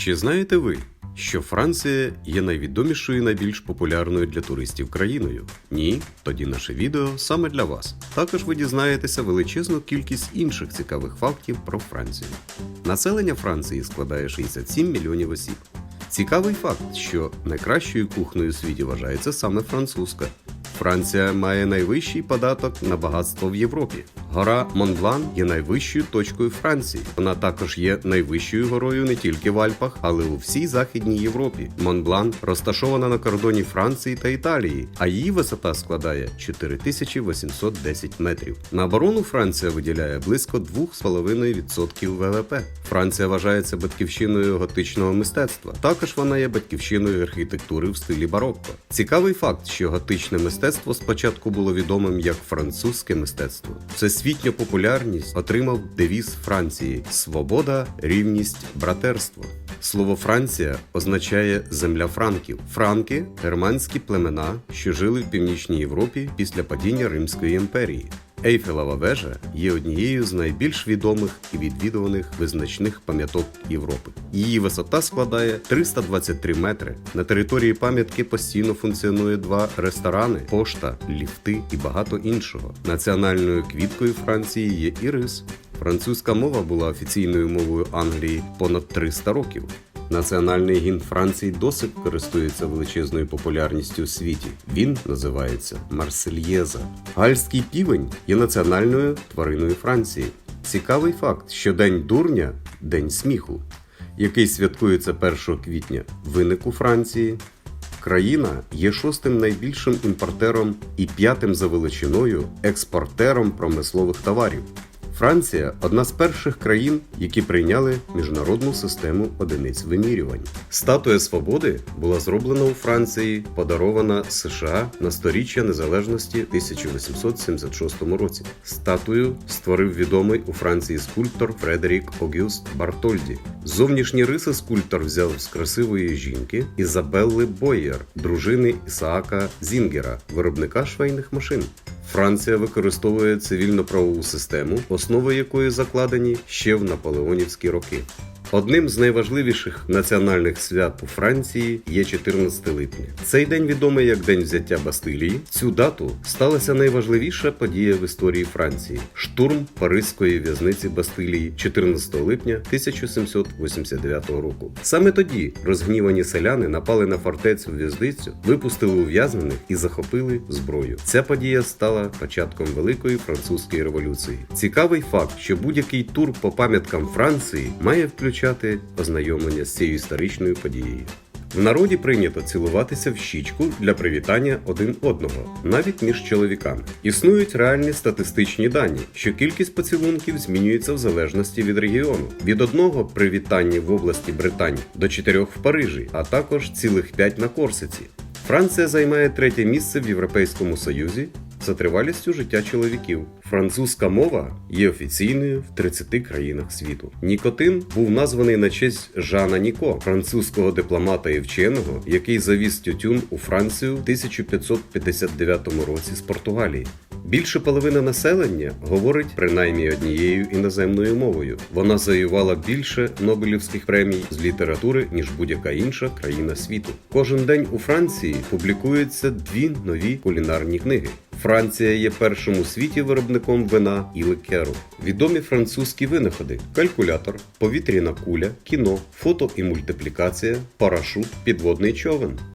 Чи знаєте ви, що Франція є найвідомішою і найбільш популярною для туристів країною? Ні, тоді наше відео саме для вас. Також ви дізнаєтеся величезну кількість інших цікавих фактів про Францію. Населення Франції складає 67 мільйонів осіб. Цікавий факт, що найкращою кухнею у світі вважається саме французька. Франція має найвищий податок на багатство в Європі. Гора Монблан є найвищою точкою Франції. Вона також є найвищою горою не тільки в Альпах, але у всій Західній Європі. Монблан розташована на кордоні Франції та Італії, а її висота складає 4810 метрів. На оборону Франція виділяє близько 2,5% ВВП. Франція вважається батьківщиною готичного мистецтва. Також вона є батьківщиною архітектури в стилі барокко. Цікавий факт, що готичне мистецтво спочатку було відомим як французьке мистецтво. Всесвітню популярність отримав девіз Франції: свобода, рівність, братерство. Слово Франція означає земля франків. Франки германські племена, що жили в північній Європі після падіння Римської імперії. Ейфелева вежа є однією з найбільш відомих і відвідуваних визначних пам'яток Європи. Її висота складає 323 метри. На території пам'ятки постійно функціонує два ресторани, пошта, ліфти і багато іншого. Національною квіткою Франції є ірис. Французька мова була офіційною мовою Англії понад 300 років. Національний гімн Франції досить користується величезною популярністю у світі. Він називається Марсельєза. Гальський півень є національною твариною Франції. Цікавий факт, що День дурня день сміху, який святкується 1 квітня, виник у Франції. Країна є шостим найбільшим імпортером і п'ятим за величиною експортером промислових товарів. Франція одна з перших країн, які прийняли міжнародну систему одиниць вимірювань. Статуя свободи була зроблена у Франції, подарована США на сторіччя незалежності в 1876 році. Статую створив відомий у Франції скульптор Фредерік Огюст Бартольді. Зовнішні риси скульптор взяв з красивої жінки Ізабелли Бойєр, дружини Ісаака Зінгера, виробника швейних машин. Франція використовує цивільно-правову систему, основи якої закладені ще в наполеонівські роки. Одним з найважливіших національних свят у Франції є 14 липня. Цей день відомий як День взяття Бастилії. Цю дату сталася найважливіша подія в історії Франції штурм Паризької в'язниці Бастилії 14 липня 1789 року. Саме тоді розгнівані селяни напали на фортецю в'язницю, випустили ув'язнених і захопили зброю. Ця подія стала початком Великої французької революції. Цікавий факт, що будь-який тур по пам'яткам Франції має включати ознайомлення з цією історичною подією. В народі прийнято цілуватися в щічку для привітання один одного, навіть між чоловіками. Існують реальні статистичні дані, що кількість поцілунків змінюється в залежності від регіону. Від одного при вітанні в області Британь до чотирьох в Парижі, а також цілих п'ять на Корсиці. Франція займає третє місце в Європейському Союзі за тривалістю життя чоловіків. Французька мова є офіційною в 30 країнах світу. Нікотин був названий на честь Жана Ніко, французького дипломата і вченого, який завіз тютюн у Францію в 1559 році з Португалії. Більше половини населення говорить принаймні однією іноземною мовою. Вона завоювала більше Нобелівських премій з літератури ніж будь-яка інша країна світу. Кожен день у Франції публікуються дві нові кулінарні книги. Франція є першим у світі виробником вина і ликеру. Відомі французькі винаходи: калькулятор, повітряна куля, кіно, фото і мультиплікація, парашут, підводний човен.